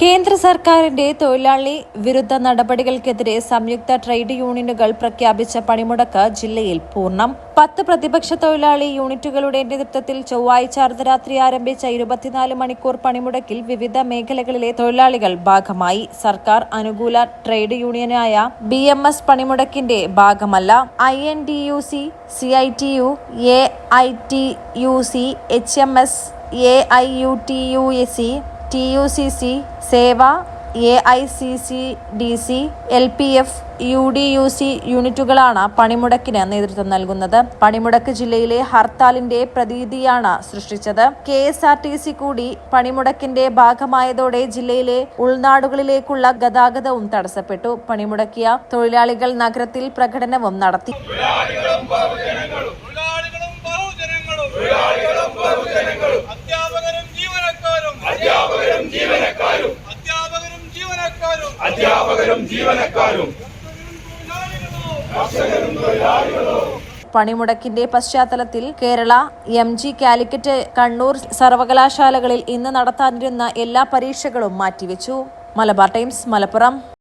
കേന്ദ്ര സർക്കാരിന്റെ തൊഴിലാളി വിരുദ്ധ നടപടികൾക്കെതിരെ സംയുക്ത ട്രേഡ് യൂണിയനുകൾ പ്രഖ്യാപിച്ച പണിമുടക്ക് ജില്ലയിൽ പൂർണം. പത്ത് പ്രതിപക്ഷ തൊഴിലാളി യൂണിറ്റുകളുടെ നേതൃത്വത്തിൽ ചൊവ്വാഴ്ച അർദ്ധരാത്രി ആരംഭിച്ച ഇരുപത്തിനാല് മണിക്കൂർ പണിമുടക്കിൽ വിവിധ മേഖലകളിലെ തൊഴിലാളികൾ ഭാഗമായി. സർക്കാർ അനുകൂല ട്രേഡ് യൂണിയനായ ബി എം എസ് പണിമുടക്കിന്റെ ഭാഗമല്ല. I N D U C C I T U A I T U C H M S A I U T U S C T U C C Sewa A I C C D C L P F U D U C യൂണിറ്റുകളാണ് പണിമുടക്കിന് നേതൃത്വം നൽകുന്നത്. പണിമുടക്ക് ജില്ലയിലെ ഹർത്താലിന്റെ പ്രതീതിയാണ് സൃഷ്ടിച്ചത്. K S R T C കൂടി പണിമുടക്കിന്റെ ഭാഗമായതോടെ ജില്ലയിലെ ഉൾനാടുകളിലേക്കുള്ള ഗതാഗതവും തടസ്സപ്പെട്ടു. പണിമുടക്കിയ തൊഴിലാളികൾ നഗരത്തിൽ പ്രകടനവും നടത്തി തൊഴിലാളികളും ബഹുജനങ്ങളും അധ്യാപകരും ജീവനക്കാരും അധ്യാപകരും ജീവനക്കാരും അധ്യാപകരും ജീവനക്കാരും. കർഷകരും തൊഴിലാളികളും. പണിമുടക്കിന്റെ പശ്ചാത്തലത്തിൽ കേരള എം ജി കാലിക്കറ്റ് കണ്ണൂർ സർവകലാശാലകളിൽ ഇന്ന് നടത്താനിരുന്ന എല്ലാ പരീക്ഷകളും മാറ്റിവെച്ചു. മലബാർ ടൈംസ് മലപ്പുറം.